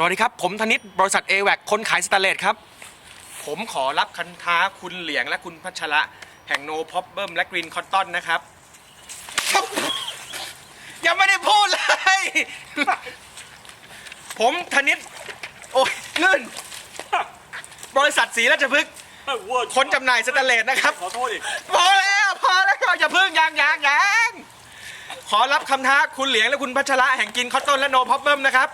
สวัสดีครับ ผมธนิตบริษัท a w a c คนขายสแตนเลสครับ ผมขอรับคันท้าคุณเหลียงและคุณพัชระ แห่งโนพ o ปเบิมและกรีนคอตตอนนะครับครับ ยังไม่ได้พูดเลย ผมธนิต โอ้ยลื่น บริษัทศรีราชพฤกษ์คนจำหน่ายสแตนเลสนะครับ ขอโทษอีกพอแล้วพอแล้วอย่าพึ่งยังยังยังขอรับคำท้าคุณเหลียงและคุณพัชระแห่งกินคอตตอนและโนพ o ปเบิมนะครับ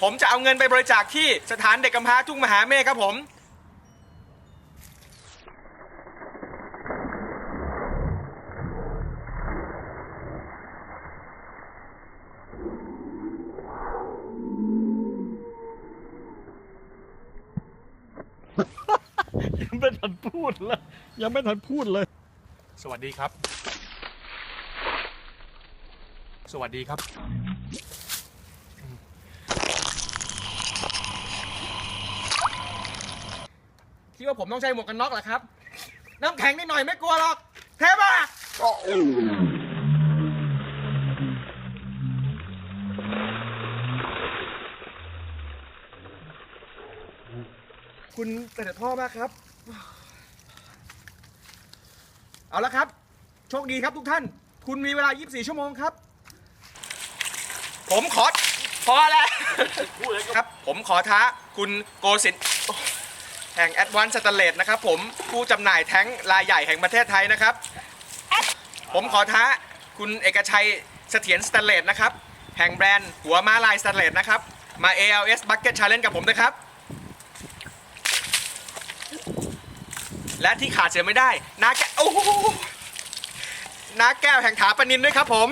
ผมจะเอาเงินไปบริจาคที่สถานเด็กกำพร้าทุ่งมหาเมฆครับผม ยังไม่ทันพูดเลยยังไม่ทันพูดเลย สวัสดีครับ สวัสดีครับ คิดว่าผมต้องใช้หมวกกันน็อกเหรอครับ น้ำแข็งนิดหน่อยไม่กลัวหรอกเทปะคุณแต่แต่ท่อมากครับ เอาละครับ โชคดีครับทุกท่าน คุณมีเวลา 24 ชั่วโมงครับ ผมขอพอแล้ว พูดเลยก็ครับ ผมขอท้าคุณโกสิน แห่ง Advanced s t a n l e s นะครับผมผู้จำหน่ายแท้งรายใหญ่แห่งประเทศไทยนะครับ ผมขอท้าคุณเอกชัยเสถียรสแตเลสนะครับ แห่งแบรนด์หัวม้าลายสแตเลสนะครับ มา ALS Bucket Challenge กับผมนะครับ และที่ขาดเสียไม่ได้ นาแก้วโอ้โหนาแก้วแห่งถาปนินด้วยครับผม